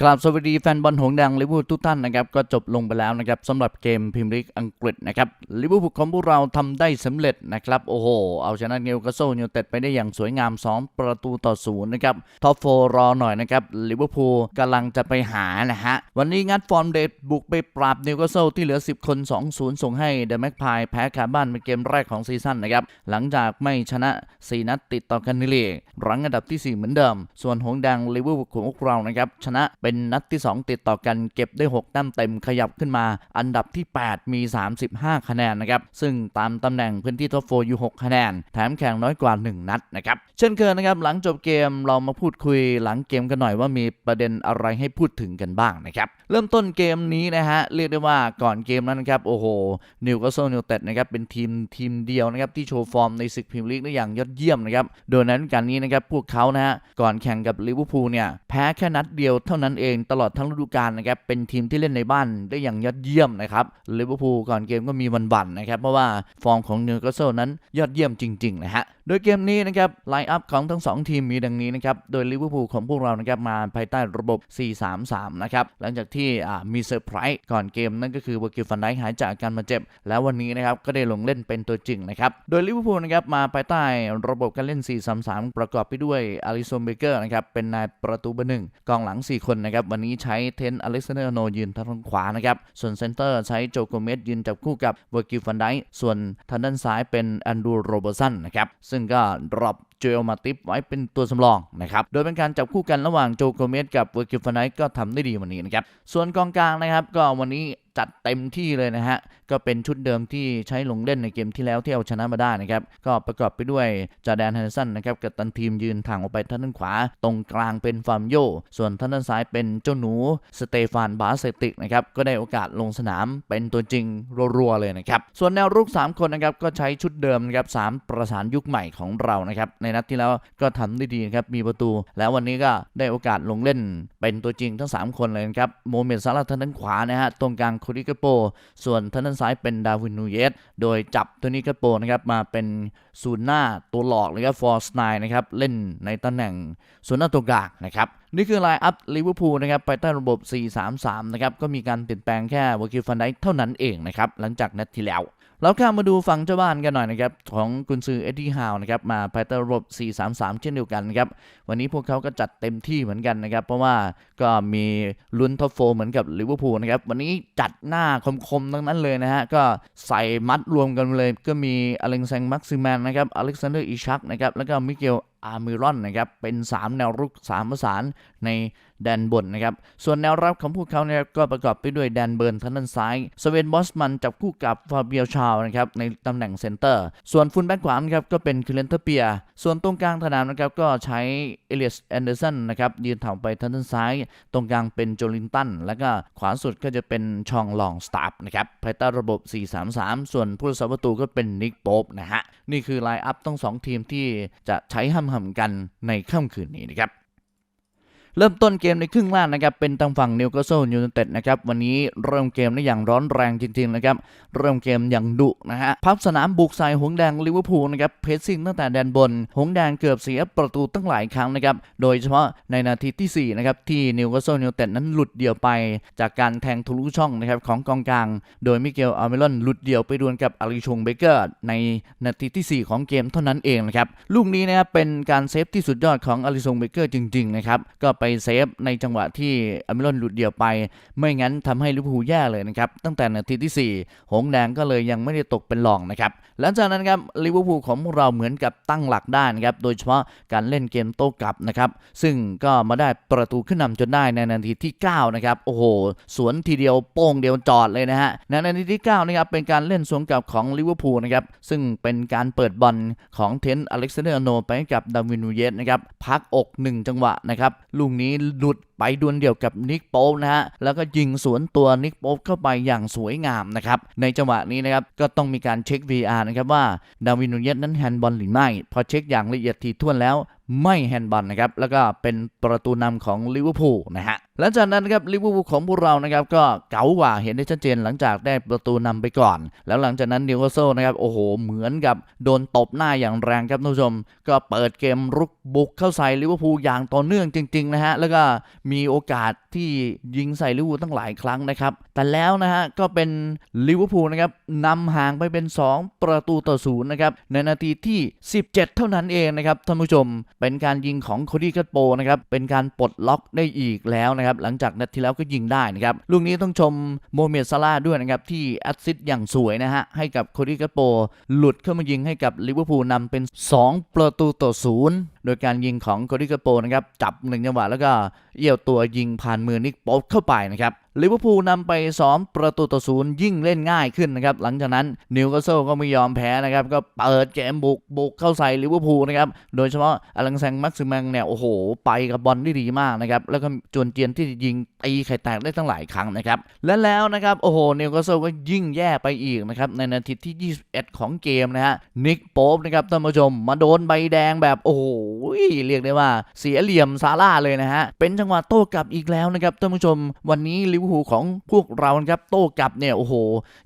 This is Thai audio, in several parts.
กราบสวัสดีแฟนบอลหงส์แดงลิเวอร์พูลทุกท่านนะครับก็จบลงไปแล้วนะครับสำหรับเกมพรีเมียร์ลีกอังกฤษนะครับลิเวอร์พูลของพวกเราทำได้สำเร็จนะครับโอ้โหเอาชนะเนวคาสเซิลยูเต็ดไปได้อย่างสวยงาม 2 ประตูต่อศูนย์นะครับท็อปโฟรอหน่อยนะครับลิเวอร์พูลกำลังจะไปหานะฮะวันนี้งัดฟอร์มเดทบุกไปปราบเนวคาสเซิลที่เหลือ 10 คน 2-0 ส่งให้เดอะแม็กพายแพ้คาบ้านเป็นเกมแรกของซีซั่นนะครับหลังจากไม่ชนะ 4 นัดติดต่อกันในลีกรั้งอันดับที่ 4 เหมือนเดิม ส่วนหงส์แดงลิเวอร์พูลของพวกเรานะครับชนะเป็นนัดที่ 2 ติดต่อกันเก็บได้ 6 แต้มเต็มขยับขึ้นมา อันดับที่ 8 มี 35 คะแนนนะครับ ซึ่งตามตำแหน่งพื้นที่ท็อปโฟอยู่ 6 คะแนน แถมแข่งน้อยกว่า 1 นัดนะครับ เช่นเคยนะครับ หลังจบเกมเรามาพูดคุยหลังเกมกันหน่อยว่ามีประเด็นอะไรให้พูดถึงกันบ้างนะครับ เริ่มต้นเกมนี้นะฮะ เรียกได้ว่าก่อนเกมนั้นครับ โอ้โห นิวคาสเซิลยูไนเต็ดนะครับ เป็นทีมทีมเดียวนะครับที่โชว์ฟอร์มในศึกพรีเมียร์ลีกได้อย่างยอดเยี่ยมนะครับ โดยนั้นการนี้นะครับพวกเขานะฮะก่อนแข่งกับลิเวอร์พูลเนี่ยแพ้แค่นัดเดียวเท่านั้นเองตลอดทั้งฤดูกาลนะครับเป็นทีมที่เล่นในบ้านได้อย่างยอดเยี่ยมนะครับลิเวอร์พูลก่อนเกมก็มีวันบั่นนะครับเพราะว่าฟอร์มของนิวคาสเซิลนั้นยอดเยี่ยมจริงๆนะฮะโดยเกมนี้นะครับไลน์อัพของทั้ง 2 ทีมมีดังนี้นะครับโดยลิเวอร์พูลของพวกเรานะครับมาภายใต้ระบบ 4-3-3 นะครับหลังจากที่มีเซอร์ไพรส์ก่อนเกมนั่นก็คือวอร์กิลฟันไดหายจากอาการมาเจ็บ แล้ววันนี้นะครับก็ได้ลงเล่นเป็นตัวจริงนะครับโดยลิเวอร์พูลนะครับมาภายใต้ระบบการเล่น 4-3-3 ประกอบไปด้วยอาริสันเบเกอร์นะครับเป็นนายประตูเบอร์หนึ่งกองหลัง 4 คนนะครับวันนี้ใช้เทนอเล็กซานเดอร์โนยืนทางขวานะครับส่วนเซนเตอร์ใช้โจโกเมสยืนจับคู่กับวอร์กิลฟันไดส่วนทางด้านซ้ายเป็นแอนดูโรเบอร์สันนะครับซึ่งก็ดรอปเจอมาติฟไว้เป็นตัวสำรองนะครับ โดยเป็นการจับคู่กันระหว่างโจโกเมสกับเวอร์กิฟานไนก็ทำได้ดีวันนี้นะครับ ส่วนกองกลางนะครับก็วันนี้จัดเต็มที่เลยนะฮะ ก็เป็นชุดเดิมที่ใช้ลงเล่นในเกมที่แล้วที่เอาชนะมาได้นะครับ ก็ประกอบไปด้วยจาแดนฮันเดอร์สันนะครับกับตันทีมยืนทางออกไปทางด้านขวา ตรงกลางเป็นฟาร์มโย ส่วนทางด้านซ้ายเป็นเจ้าหนู สเตฟานบาสเซติกนะครับ ก็ได้โอกาสลงสนามเป็นตัวจริงรัวๆเลยนะครับ ส่วนแนวรุก 3 คนนะครับก็ใช้ชุดเดิมนะครับสามประสานยุคใหม่ของเรานะครับในนัดที่แล้วก็ทำได้ดีครับมีประตู แล้ววันนี้ก็ได้โอกาสลงเล่นเป็นตัวจริงทั้ง 3 คนเลยนะครับโมเมนต์ซาลาทางด้านขวานะฮะตรงกลางโคดิกโป ส่วนทางด้านซ้ายเป็นดาวินนูเยสโดยจับตัวนี้กโปนะครับมาเป็นศูนย์หน้าตัวหลอกเลยครับฟอร์สไนนะครับเล่นในตำแหน่งศูนย์หน้าตัวกลางนะครับนี่คือไลน์อัพลิเวอร์พูลนะครับไปใต้ระบบ 4-3-3 นะครับ ก็มีการเปลี่ยนแปลงแค่วอกิลฟันไดเท่านั้นเองนะครับ หลังจากนัดที่แล้ว แล้วข้ามมาดูฝั่งเจ้าบ้านกันหน่อยนะครับ ของกุนซือเอ็ดดี้ฮาวนะครับ มาภายใต้ระบบ 4-3-3 เช่นเดียวกันนะครับ วันนี้พวกเขาก็จัดเต็มที่เหมือนกันนะครับ เพราะว่าก็มีลุ้นท็อปโฟเหมือนกับลิเวอร์พูลนะครับ วันนี้จัดหน้าคมๆทั้งนั้นเลยนะฮะ ก็ใส่มัดรวมกันเลย ก็มีอเล็กซานมักซิแมนนะครับ อเล็กซานเดอร์อิชักนะครับ แล้วก็มิเกล อาร์มิรอนนะครับเป็น 3 แนวรุก3ประสานในแดนบนนะครับส่วนแนวรับของพวกเขาเนี่ยก็ประกอบไปด้วยแดนเบิร์นทางด้านซ้ายสเวนบอสมันจับคู่กับฟาเบียชาวนะครับในตำแหน่งเซนเตอร์ ส่วนฟุนแบ็กขวานะครับก็เป็นคิเลนเทเปีย ส่วนตรงกลางสนามนะครับก็ใช้เอเลียสแอนเดอร์สันนะครับยืนถ่าไปทางด้านซ้าย ตรงกลางเป็นโจลินตัน แล้วก็ขวาสุดก็จะเป็นชองลองสตาร์ฟนะครับภายใต้ระบบ 4-3-3 ส่วนผู้รักษาประตูก็เป็นนิกโป๊ปนะฮะนี่คือไลน์อัพต้องสองทีมที่จะใช้ห้ำห่ำกันในค่ำคืนนี้นะครับ เริ่มต้นเกมในครึ่งแรกนะครับเป็นทางฝั่งนิวคาสเซิลยูไนเต็ดนะครับวันนี้เริ่มเกมได้อย่างร้อนแรงจริงๆนะครับเริ่มเกมอย่างดุนะฮะพับสนามบุกใส่หงแดงลิเวอร์พูลนะครับเพรสซิ่งตั้งแต่แดนบน หงแดงเกือบเสียประตูตั้งหลายครั้งนะครับโดยเฉพาะในนาทีที่4นะครับที่นิวคาสเซิลยูไนเต็ดนั้นหลุดเดี่ยวไป จากการแทงทะลุช่องนะครับของกองกลาง โดยมิเกลอาร์เมลอนหลุดเดี่ยวไปดวลกับอาริชงเบเกอร์ในนาทีที่ 4 ของเกมเท่านั้นเองนะครับลูกนี้นะครับเป็นการเซฟที่สุดยอดของอาริชงเบเกอร์จริงๆนะครับก็ไปเซฟในจังหวะที่อาร์เมลอนหลุดเดี่ยวไป ไม่งั้นทำให้ลิเวอร์พูลแย่เลยนะครับ ตั้งแต่นาทีที่ 4 หงส์แดงก็เลยยังไม่ได้ตกเป็นรองนะครับ หลังจากนั้นครับลิเวอร์พูลของเราเหมือนกับตั้งหลักได้นะครับ โดยเฉพาะการเล่นเกมโต้กลับนะครับ ซึ่งก็มาได้ประตูขึ้นนำจนได้ในนาทีที่ 9 นะครับ โอ้โห สวนทีเดียวโป้งเดียวจอดเลยนะฮะ ในนาทีที่ 9 นะครับ เป็นการเล่นสวนกลับของลิเวอร์พูลนะครับ ซึ่งเป็นการเปิดบอลของเทนต์อเล็กซานเดอร์โนไปกับดาวินูเยสนะครับ พักอก 1 จังหวะนะครับลูงนี้หลุดไปดวลเดี่ยวกับนิกโป๊ปนะฮะ แล้วก็ยิงสวนตัวนิกโป๊ปเข้าไปอย่างสวยงามนะครับ ในจังหวะนี้นะครับ ก็ต้องมีการเช็ค VR นะครับว่า ดาวินนูเยสนั้นแฮนด์บอลหรือไม่ พอเช็คอย่างละเอียดถี่ถ้วนแล้วไม่แฮนด์บอลนะครับ แล้วก็เป็นประตูนำของลิเวอร์พูลนะฮะ หลังจากนั้นครับลิเวอร์พูลของพวกเรานะครับก็เก๋ากว่าเห็นได้ชัดเจนหลังจากได้ประตูนำไปก่อน แล้วหลังจากนั้นนิวคาสเซิลนะครับโอ้โหเหมือนกับโดนตบหน้าอย่างแรงครับท่านผู้ชม ก็เปิดเกมรุกบุกเข้าใส่ลิเวอร์พูลอย่างต่อเนื่องจริงๆนะฮะแล้วก็มีโอกาสที่ยิงใส่ลิเวอร์พูลตั้งหลายครั้งนะครับแต่แล้วนะฮะก็เป็นลิเวอร์พูลนะครับนำห่างไปเป็น 2 ประตูต่อศูนย์นะครับในนาทีที่ 17 เท่านั้นเองนะครับท่านผู้ชม เป็นการยิงของโคดี้กัตโปนะครับเป็นการปลดล็อกได้อีกแล้วนะครับหลังจากนัดที่แล้วก็ยิงได้นะครับลูกนี้ต้องชมโมเมดซาลาด้วยนะครับที่แอสซิสต์อย่างสวยนะฮะให้กับโคดิกัตโปหลุดเข้ามายิงให้กับลิเวอร์พูลนำเป็น 2 ประตูต่อศูนย์โดยการยิงของโคดิกัตโปนะครับจับหนึ่งจังหวะแล้วก็ เอี่ยวตัวยิงผ่านมือนิกโป๊ปเข้าไปนะครับลิเวอร์พูลนำไป2ประตูต่อศูนย์ยิ่งเล่นง่ายขึ้นนะครับหลังจากนั้นนิวคาสเซิลก็ไม่ยอมแพ้นะครับก็เปิดเกมบุกบุกเข้าใส่ลิเวอร์พูลนะครับโดยเฉพาะอลังแซงมักซิมังเนี่ยโอ้โห ไปกับบอลได้ดีมากนะครับแล้วก็จวนเจียนที่ยิงตีไข่แตกได้ตั้งหลายครั้งนะครับและแล้วนะครับโอ้โหนิวคาสเซิลก็ยิ่งแย่ไปอีกนะครับในนาทีที่ 21 ของเกมนะฮะนิกโป๊ปนะครับท่านผู้ชมมาโดนใบแดงแบบโอ้โหเรียกได้ว่าเสียเหลี่ยมซาร่าเลยนะฮะเป็นจังหวะโต้กลับอีกแล้วนะครับท่านผู้ชม วันนี้ลิเวอร์พูลของพวกเรานะครับโต้กลับเนี่ยโอ้โห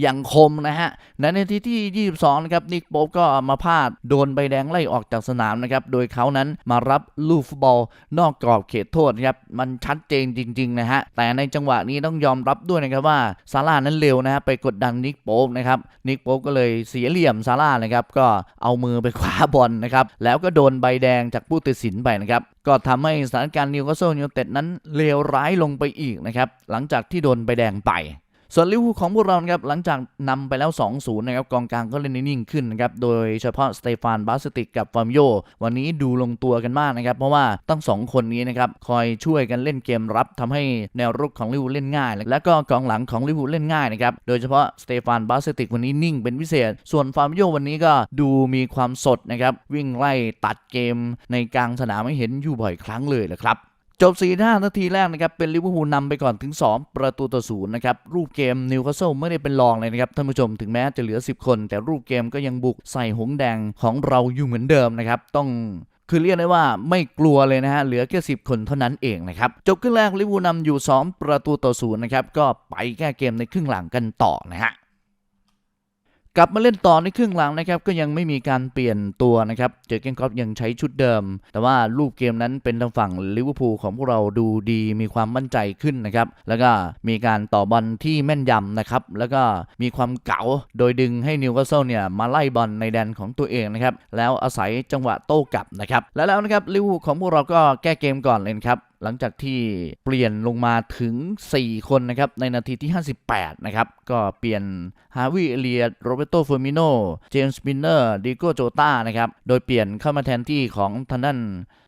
อย่างคมนะฮะในนาทีที่ 22 นะครับนิกโป๊ปก็มาพลาดโดนใบแดงไล่ออกจากสนามนะครับโดยเขานั้นมารับลูกฟุตบอลนอกกรอบเขตโทษนะครับมันชัดเจนจริงๆนะฮะแต่ในจังหวะนี้ต้องยอมรับด้วยนะครับว่าซาร่านั้นเร็วนะฮะไปกดดันนิกโป๊ปนะครับนิกโป๊ปก็เลยเสียเหลี่ยมซาร่านะครับก็เอามือไปคว้าบอลนะครับแล้วก็โดนใบแดงจากผู้ตัดสินไปนะครับ ก็ทำให้สถานการณ์นิวคาสเซิลยูไนเต็ดนั้นเลวร้ายลงไปอีกนะครับ หลังจากที่โดนใบแดงไป ส่วนลิเวอร์พูลของพวกเรานะครับหลังจากนำไปแล้ว 2-0 นะครับกองกลางก็เล่นนิ่งขึ้นนะครับโดยเฉพาะสเตฟานบาสติกกับฟาร์มโยวันนี้ดูลงตัวกันมากนะครับเพราะว่าตั้งสองคนนี้นะครับคอยช่วยกันเล่นเกมรับทำให้แนวรุกของลิเวอร์พูลเล่นง่าย และก็กองหลังของลิเวอร์พูลเล่นง่ายนะครับโดยเฉพาะสเตฟานบาสติกวันนี้นิ่งเป็นพิเศษ ส่วนฟาร์มโยวันนี้ก็ดูมีความสดนะครับวิ่งไล่ตัดเกมในกลางสนามให้เห็นอยู่บ่อยครั้งเลยนะครับ จบ4 5นาทีแรกนะครับ เป็นลิเวอร์พูลนำไปก่อนถึง 2 ประตูต่อศูนย์นะครับ รูปเกมนิวคาสเซิลไม่ได้เป็นรองเลยนะครับ ท่านผู้ชมถึงแม้จะเหลือ 10 คน แต่รูปเกมก็ยังบุกใส่หงแดงของเราอยู่เหมือนเดิมนะครับ ต้องคือเรียกได้ว่าไม่กลัวเลยนะฮะ เหลือแค่ 10 คนเท่านั้นเองนะครับ จบครึ่งแรกลิเวอร์พูลนำอยู่ 2 ประตูต่อศูนย์นะครับก็ไปแก้เกมในครึ่งหลังกันต่อนะฮะ กลับมาเล่นต่อในครึ่งหลังนะครับก็ยังไม่มีการเปลี่ยนตัวนะครับเจอเกนครอปยังใช้ชุดเดิม แต่ว่ารูปเกมนั้นเป็นทางฝั่งลิเวอร์พูลของพวกเราดูดีมีความมั่นใจขึ้นนะครับแล้วก็มีการต่อบอลที่แม่นยำนะครับแล้วก็มีความเก๋าโดยดึงให้นิวคาสเซิลเนี่ยมาไล่บอลในแดนของตัวเองนะครับแล้วอาศัยจังหวะโต้กลับนะครับแล้วแล้วนะครับลิเวอร์พูลของพวกเราก็แก้เกมก่อนเลยครับหลังจากที่เปลี่ยนลงมาถึง 4 คนนะครับ ในนาทีที่ 58 นะครับ ก็เปลี่ยนฮาวิเอเลียโรเบโตเฟอร์มิโนเจมส์บินเนอร์ดิโกโจตานะครับ โดยเปลี่ยนเข้ามาแทนที่ของทางด้าน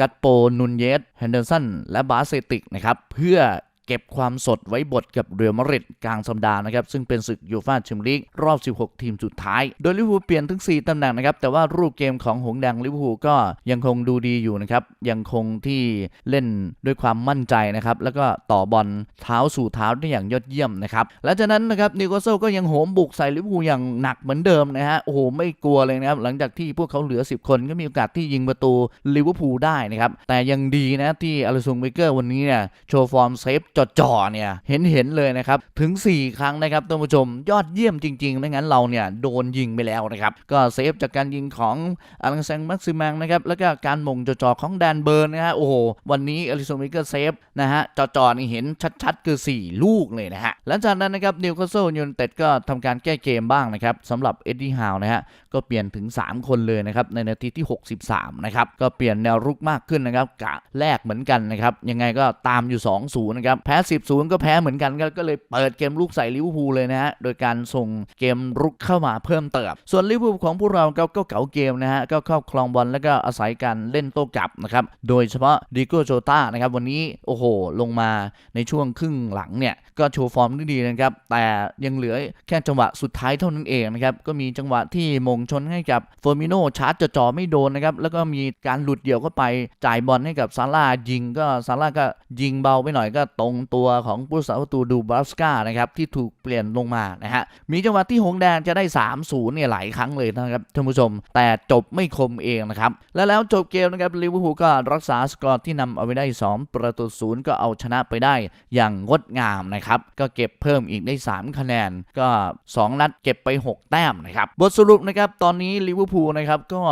กัตโปนุนเยสเฮนเดอร์สันและบาสเซติกนะครับ เพื่อ เก็บความสดไว้บทกับเรอัลมาริดกลางสัปดาห์นะครับ ซึ่งเป็นศึกยูฟ่าแชมเปี้ยนลีกรอบ 16 ทีมสุดท้าย โดยลิเวอร์พูลเปลี่ยนถึง 4 ตำแหน่งนะครับ แต่ว่ารูปเกมของหงส์แดงลิเวอร์พูลก็ยังคงดูดีอยู่นะครับ ยังคงที่เล่นด้วยความมั่นใจนะครับ แล้วก็ต่อบอลเท้าสู่เท้าได้อย่างยอดเยี่ยมนะครับหลังจากนั้นนะครับนิวคาสเซลก็ยังโหมบุกใส่ลิเวอร์พูลอย่างหนักเหมือนเดิมนะฮะโอ้โหไม่กลัวเลยนะครับหลังจากที่พวกเขาเหลือ 10 คนก็มีโอกาสที่ยิงประตูลิเวอร์พูลได้นะครับแต่ยังดีนะที่อลิซุงเบเกอร์วันนี้เนี่ยโชว์ฟอร์มเซฟจจอๆเนี่ยเห็นเห็นเลยนะครับถึง 4 ครั้งนะครับท่านผู้ชมยอดเยี่ยมจริงๆไม่งั้นเราเนี่ยโดนยิงไปแล้วนะครับก็เซฟจากการยิงของอลังแซงมักซิมังนะครับแล้วก็การมงจ่อๆของแดนเบิร์นนะฮะโอ้โหวันนี้อลิซงมิกเกอร์เซฟนะฮะจ่อๆนี่เห็นชัดๆ คือ 4 ลูกเลยนะฮะหลังจากนั้นนะครับนิวคาสเซิลยูไนเต็ดก็ทำการแก้เกมบ้างนะครับสำหรับเอ็ดดี้ฮาวนะฮะก็เปลี่ยนถึง 3 คนเลยนะครับในนาทีที่ 63นะครับก็เปลี่ยนแนวรุกมากขึ้นนะครับกะแลกเหมือนกันนะครับยังไงก็ตามอยู่ 2-0 นะครับแพ้10-0ก็แพ้เหมือนกันก็เลยเปิดเกมลุกใส่ลิเวอร์พูลเลยนะฮะโดยการส่งเกมรุกเข้ามาเพิ่มเติมส่วนลิเวอร์พูลของพวกเราก็ก็เก๋าเกมนะฮะก็ครอบครองบอลแล้วก็อาศัยการเล่นโต้กลับนะครับโดยเฉพาะดิโกโจตานะครับวันนี้โอ้โห ลงมาในช่วงครึ่งหลังเนี่ยก็โชว์ฟอร์มได้ดีนะครับแต่ยังเหลือแค่จังหวะสุดท้ายเท่านั้นเองนะครับก็มีจังหวะที่มงชนให้กับเฟอร์มิโนชาร์จจ่อไม่โดนนะครับแล้วก็มีการหลุดเดี่ยวเข้าไปจ่ายบอลให้กับซาร่ายิงก็ซาร่าก็ยิงเบาไปหน่อยก็ตรงตัวของผู้รักษาประตูดูบรัสกานะครับที่ถูกเปลี่ยนลงมานะฮะมีจังหวะที่หงแดงจะได้ 3-0เนี่ยหลายครั้งเลยนะครับท่านผู้ชม แต่จบไม่คมเองนะครับและแล้วจบเกมนะครับลิเวอร์พูลก็รักษาสกอร์ที่นำเอาไว้ได้ 2 ประตูศูนย์ก็เอาชนะไปได้อย่างงดงามนะครับก็เก็บเพิ่มอีกได้ 3 คะแนนก็ 2 นัดเก็บไป 6 แต้มนะครับบทสรุปนะครับตอนนี้ลิเวอร์พูลนะครับก็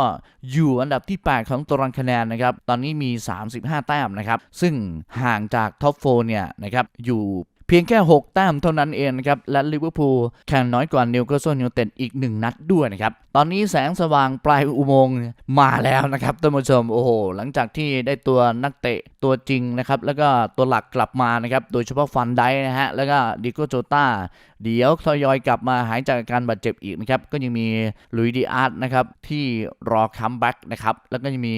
อยู่อันดับที่ 8 ของตารางคะแนนนะครับตอนนี้มี 35 แต้มนะครับซึ่งห่างจากท็อปโฟเนี่ยนะครับอยู่เพียงแค่ 6 แต้มเท่านั้นเองนะครับและลิเวอร์พูลแข่งน้อยกว่านิวคาสเซิลยูไนเต็ดอีก 1 นัดด้วยนะครับตอนนี้แสงสว่างปลายอุโมงค์มาแล้วนะครับท่านผู้ชมโอ้โหหลังจากที่ได้ตัวนักเตะตัวจริงนะครับแล้วก็ตัวหลักกลับมานะครับโดยเฉพาะฟันไดนะฮะแล้วก็ดิโกโจตาเดี๋ยวทยอยกลับมาหายจากอาการบาดเจ็บอีกนะครับก็ยังมีลุยดีอาร์ตนะครับที่รอคัมแบ็กนะครับแล้วก็ยังมี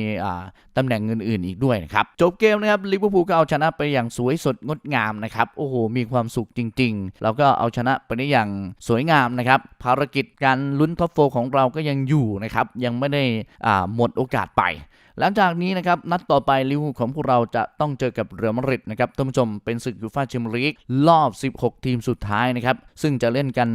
ตำแหน่งอื่นๆอีกด้วยนะครับจบเกมนะครับลิเวอร์พูลก็เอาชนะไปอย่างสวยสดงดงามนะครับโอ้โหมีความสุขจริง ๆ แล้วก็เอาชนะไปได้อย่างสวยงามนะครับภารกิจการลุ้นท็อปโฟของเราก็ยังอยู่นะครับ ยังไม่ได้หมดโอกาสไป หลังจากนี้นะครับนัดต่อไปลิเวอร์พูลของพวกเราจะต้องเจอกับเรอัลมาดริดนะครับท่านผู้ชมเป็นศึกยูฟ่าแชมเปี้ยนลีกรอบ 16 ทีมสุดท้ายนะครับ ซึ่งจะเล่นกัน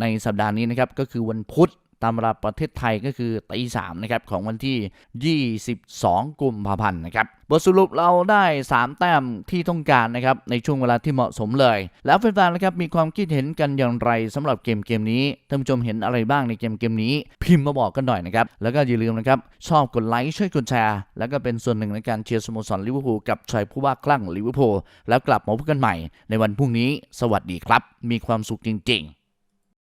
ในสัปดาห์นี้นะครับก็คือวันพุธ ตามเวลาประเทศไทยก็คือตีสามนะครับของวันที่ 22 กุมภาพันธ์นะครับบทสรุปเราได้ 3 แต้มที่ต้องการนะครับในช่วงเวลาที่เหมาะสมเลย แล้วแฟนๆนะครับมีความคิดเห็นกันอย่างไรสำหรับเกมเกมนี้ท่านผู้ชมเห็นอะไรบ้างในเกมเกมนี้ พิมพ์มาบอกกันหน่อยนะครับ แล้วก็อย่าลืมนะครับชอบกดไลค์ช่วยกดแชร์ แล้วก็เป็นส่วนหนึ่งในการเชียร์สโมสรลิเวอร์พูลกับชายผู้ว่าคลั่งลิเวอร์พูลแล้วกลับมาพบกันใหม่ ในวันพรุ่งนี้ สวัสดีครับ มีความสุขจริง ๆ